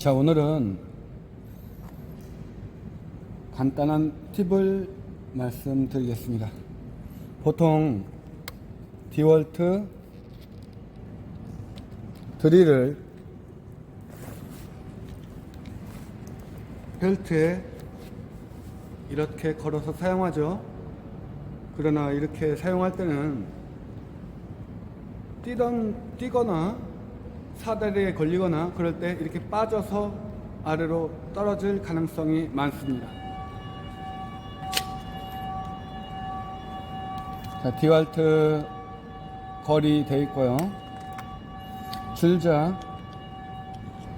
자, 오늘은 간단한 팁을 말씀드리겠습니다. 보통 디월트 드릴을 벨트에 이렇게 걸어서 사용하죠. 그러나 이렇게 사용할 때는 뛰던 뛰거나 사다리에 걸리거나 그럴 때 이렇게 빠져서 아래로 떨어질 가능성이 많습니다. 자, 디왈트 거리 돼 있고요. 줄자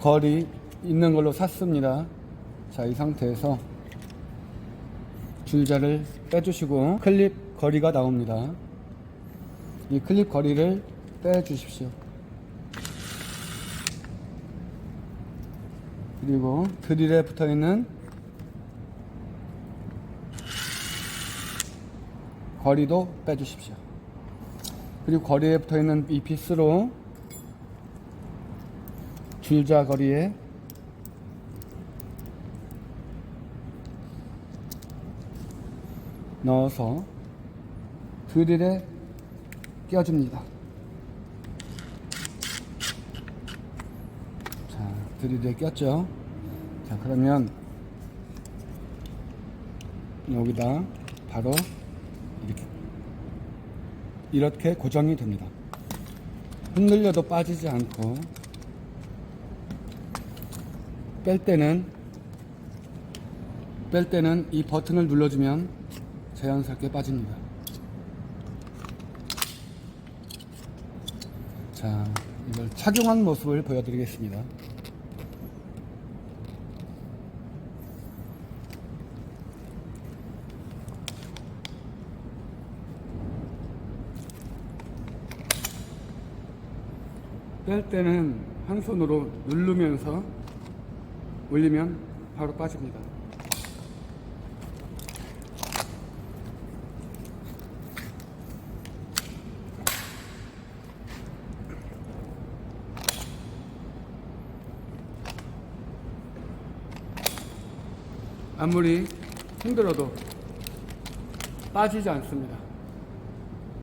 거리 있는 걸로 샀습니다. 자, 이 상태에서 줄자를 빼주시고 클립 거리가 나옵니다. 이 클립 거리를 빼주십시오. 그리고 드릴에 붙어 있는 거리도 빼주십시오. 그리고 거리에 붙어 있는 이 빗으로 줄자 거리에 넣어서 드릴에 끼워줍니다. 자, 드릴에 꼈죠? 자, 그러면 여기다 바로 이렇게 이렇게 고정이 됩니다. 흔들려도 빠지지 않고 뺄 때는 뺄 때는 이 버튼을 눌러주면 자연스럽게 빠집니다. 자, 이걸 착용한 모습을 보여드리겠습니다. 뺄 때는 한 손으로 누르면서 올리면 바로 빠집니다. 아무리 힘들어도 빠지지 않습니다.